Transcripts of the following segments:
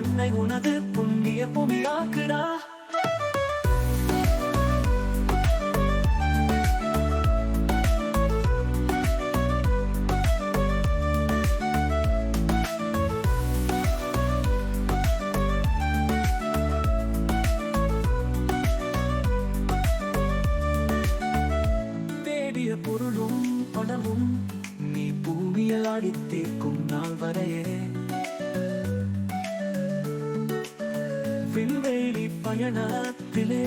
விரையும் முன்னே மண்ணை உனது விண்வெளி பயணத்திலே.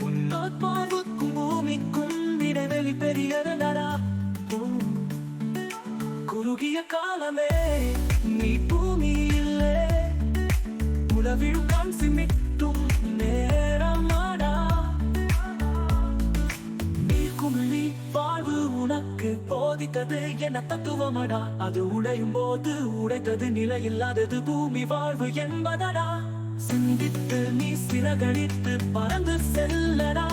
உன் ஆத்மாவுக்கும் பூமிக்கும் இடைவெளி பெரியதடா குறுகிய காலமே நீ பூமியிலே. உலவிழும் கண் சிமிட்டும் நேரமாடா நீ குமிழி வாழ்வு உனக்கு போதித்தது என தத்துவமடா. அது உடையும் போது உடைத்தது நிலையில்லாதது பூமி வாழ்வு என்பதடா. சிந்தித்து நீ சிறகடித்து பறந்து செல்லடா.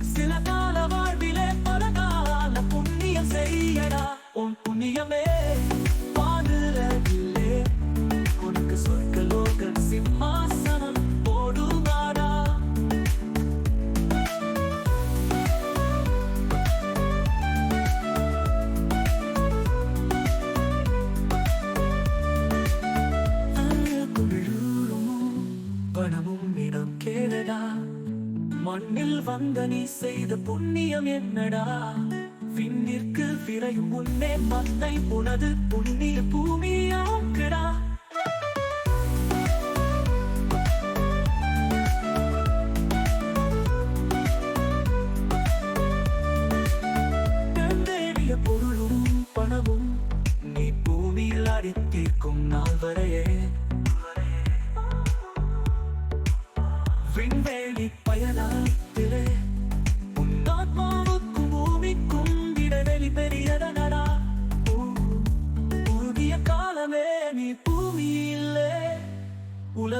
சில கால வாழ்விலே பல கால புண்ணியம் செய்யடா. உன் புண்ணியமே வந்த நீ செய்த புண்ணியம் என்னடா? விண்ணிற்கு விரையும் உன்னே மண்ணை உனது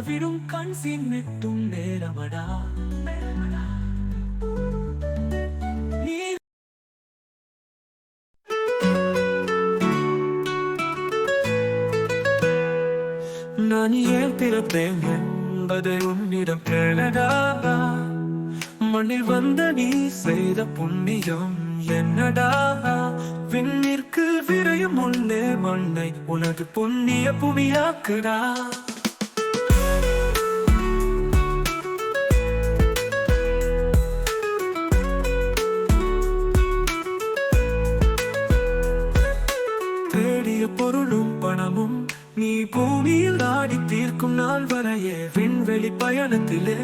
உலவிடும் கண் சின்னிட்டும் நேரமடா. நான் ஏன் பிறப்பேன் என்பதை உன்னிடம் கேளடா. மண்ணில் வந்த நீ செய்த புண்ணியம் என்னடா. விண்ணிற்கு விரையும் முன்னே மண்ணை உனது புண்ணிய புவியாக்குடா பயணத்திலே.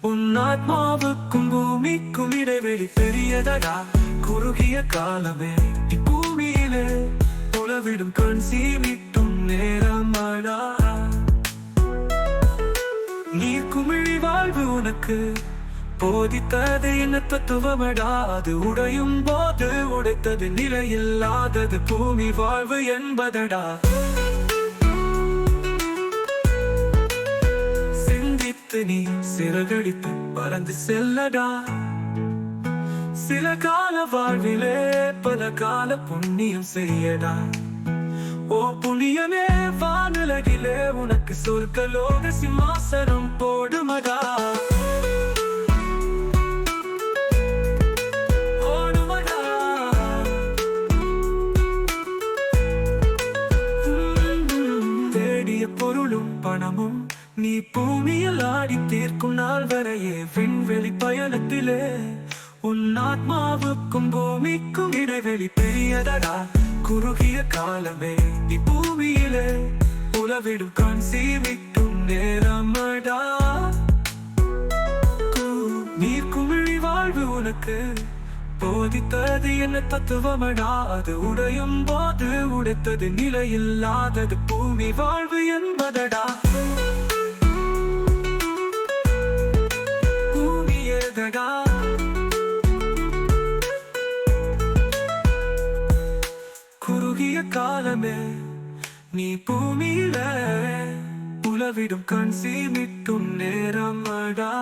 உன் ஆத்மாவுக்கும் பூமிக்கும் இடைவெளி பெரியதடா. குறுகிய காலமே நீ பூமியிலே. உழவிடும் கண் சீமிட்டும் நேரமாடா. நீ குமிழி வாழ்வு உனக்கு. போதித்தது என்ன தத்துவமடா. அது உடையும் போது உடைத்தது நிலையில்லாதது. பூமி வாழ்வு என்பதடா. சிந்தித்து நீ சிறகடித்து பறந்து செல்லடா. சில கால வாழ்விலே பல கால புண்ணியம் செய்யடா. ஓ புண்ணியமே வானுலகிலே உனக்கு சொர்க்கலோக சிம்மாசனம் போடுமடா. நீ பூமியில் ஆடி தீர்க்கும் நாள் வரையே விண்வெளி பயணத்திலே. உன் ஆத்மாவுக்கும் பூமிக்கும் இடைவெளி பெரியதடா. குறுகிய காலமே நீ பூமியிலே. உலவிடும் கண் சீவிக்கும் நேரமடா. நீர் குமிழி வாழ்வு உனக்கு. போதித்தது என்ன தத்துவமடா. அது உடையும் போது உடைத்தது நிலையில்லாதது. பூமி வாழ்வு என்பதடா. பூமி ஏதடா குறுகிய காலமே நீ பூமியில உலவிடும் கண் சீமிட்டும் நேரமடா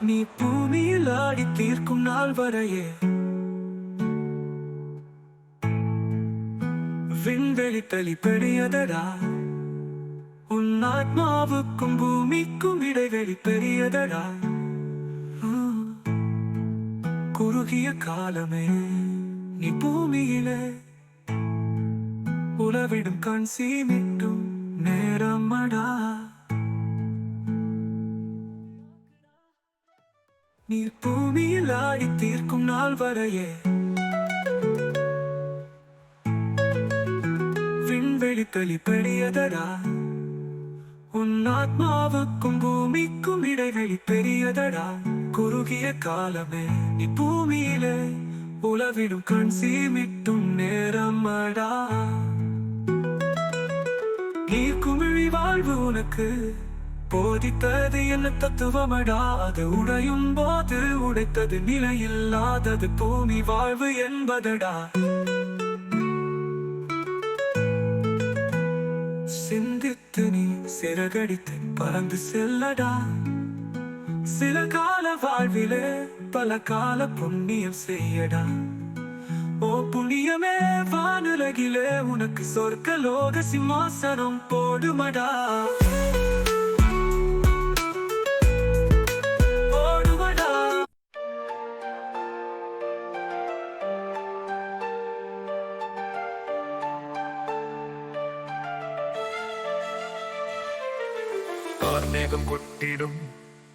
நீ பூமியில் ஆடி தீர்க்கும் நாள் வரையே விண்வெளி தளி பெரியதடா உன் ஆத்மாவுக்கும் பூமிக்கும் இடைவெளி பெரியதடா. குறுகிய காலமே நீ பூமியில. உலவிடும் கண் சீமிட்டும் நேரமடா. நீர் பூமியில் ஆடி தீர்க்கும் நாள் வரையே. விண்வெளி தளி பெரியதடா உன் ஆத்மாவுக்கும் பூமிக்கும் இடைவெளி பெரியதடா. குறுகிய காலமே நீ பூமியிலே உளவிடும் கண் சீமிட்டும் நேரமடா. நீ குமிழி வாழ்வு உனக்கு போதித்தது என்ன தத்துவமடா. அது உடையும் போது உடைத்தது நிலையில்லாதது பூமி வாழ்வு என்பதடா. சிறகடித்து பறந்து செல்லடா. சில கால வாழ்விலே பல கால புண்ணியம் செய்யடா. ஓ புண்ணியமே வானுலகிலே உனக்கு சொர்க்க லோக சிம்மாசனம் போடுமடா போடுமடா. காதம் கொட்டிடும்.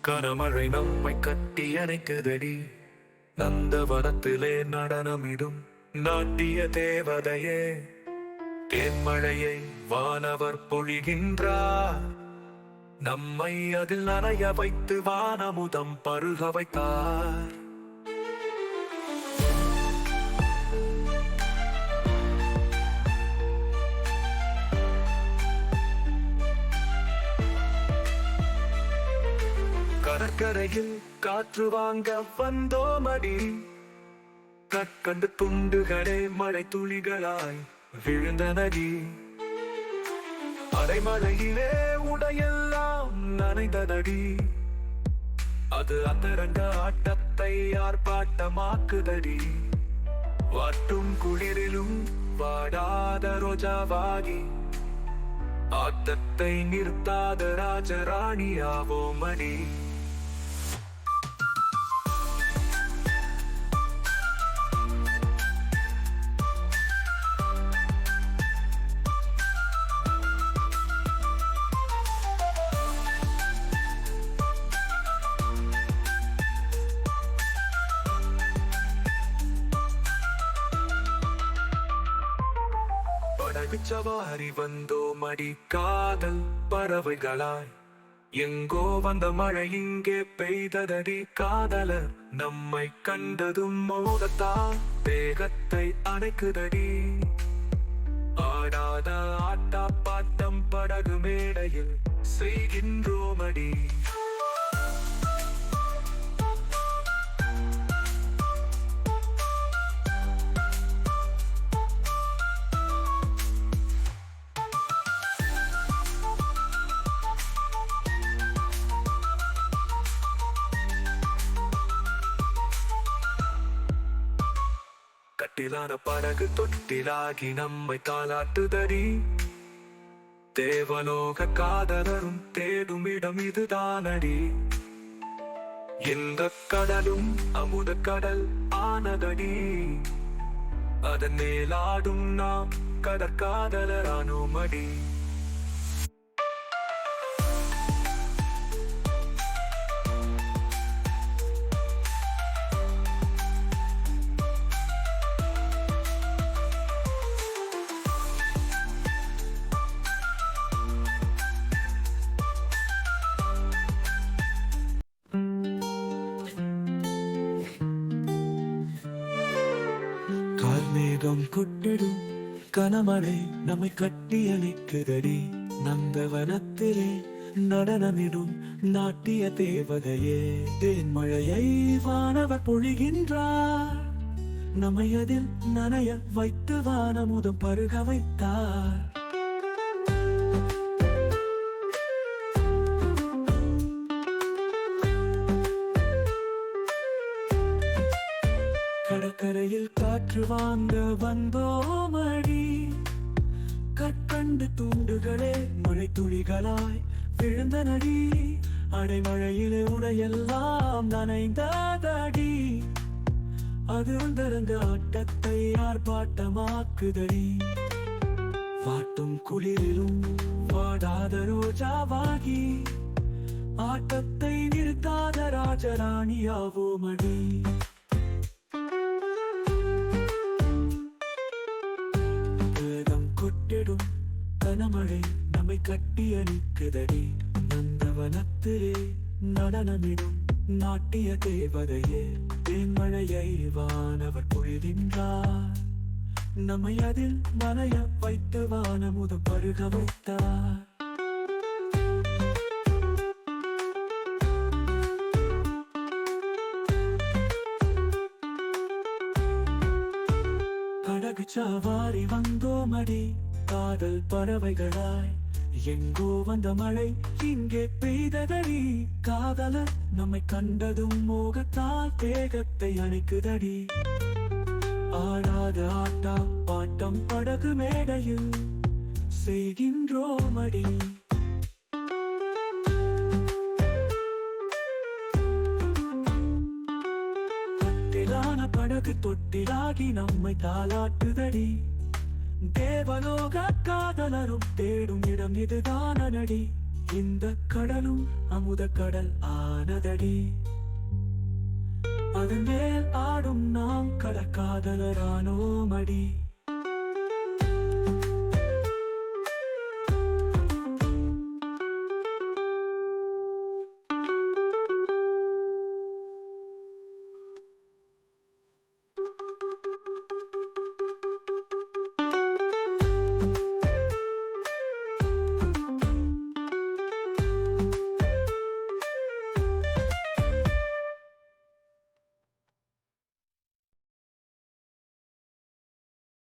கனமழை நம்மை கட்டி அணைக்குதடி. நந்தவனத்திலே நடனமிடும். நாட்டிய தேவதையே தேன்மழையை வானவர் பொழிகின்றார். நம்மை அதில் நனைய வைத்து வானமுதம் பருக வைத்தார். கடற்கரையில் காற்று வாங்க வந்தோமடி. கற்கண்டு துண்டுகளே மழை துளிகளாய் விழுந்தனடி. அரைமழையிலே உடையெல்லாம் நனைந்ததடி அது அந்தரங்க ஆட்டத்தை ஆர்ப்பாட்டமாக்குதடி. வாட்டும் குளிரிலும் வாடாத ரோஜாவாகி. ஆட்டத்தை நிறுத்தாத ராஜராணியாவோ மணி படகுச்சவாரி வந்தோ மடி காதல் பறவைகளாய். எங்கோ வந்த மழை இங்கே பெய்ததடி காதலர் நம்மை கண்டதும் மோதத்தால் தேகத்தை அணைக்குதடி. ஆடாத ஆட்டா பாட்டம் படகு மேடையில் செய்கின்றோமடி. கட்டிலான படகு தொட்டிலாகி நம்மை தாளாட்டுதடி தேவலோக காதலரும் தேடும் இடம் இதுதானடி. எந்த கடலும் அமுத கடல் ஆனதடி. அதன் மேலாடும் நாம் கடற்காதலரானோமடி மேகம் கொட்டிடும் கனமழை நம்மை கட்டி அணைக்குதடி. நந்தவனத்திலே நடனமிடும் நாட்டிய தேவதையே தேன்மழையை வானவர் பொழிகின்றார். நம்மை அதில் நனைய வைத்து வானமுதம் பருக வைத்தார். கடற்கரையில் காற்று வாங்க வந்தோம் அடி கற்கண்டு தூண்டுகளே மழை துளிகளாய் விழுந்த நடி அடைமழையிலே உடையெல்லாம் நனைந்ததடி. அது வந்திருந்த ஆட்டத்தை ஆர்ப்பாட்டமாக்குதடி. வாட்டும் குளிரிலும் வாடாத ரோஜாவாகி. ஆட்டத்தை நிறுத்தாத ராஜராணியாவோமடி. கனமழை நம்மை கட்டி அணிக்குதடி நந்தவனத்திலே நடனமிடும் நாட்டிய தேவதையே. தேன்மழையை வானவர் பொழுதின்றார் நம்மை அதில் மலைய வைத்து வானமுத பருக வைத்தார் படகு சவாரி வந்தோமடி. காதல் பறவைகளாய். எங்கோ வந்த மழை இங்கே பெய்ததடி. காதலர் நம்மை கண்டதும் மோகத்தால் தேகத்தை அணைக்குதடி. ஆடாத ஆட்டா பாட்டம் படகு மேடையில் செய்கின்றோமடி தொட்டிலான படகு தொட்டிலாகி நம்மை தாளாட்டுதடி. தேவலோக காதலரும் தேடும் இடம் இதுதான் இதுதானடி இந்த கடலும் அமுத கடல் ஆனதடி. அதன் மேல் ஆடும் நாம் கடற்காதலரானோமடி.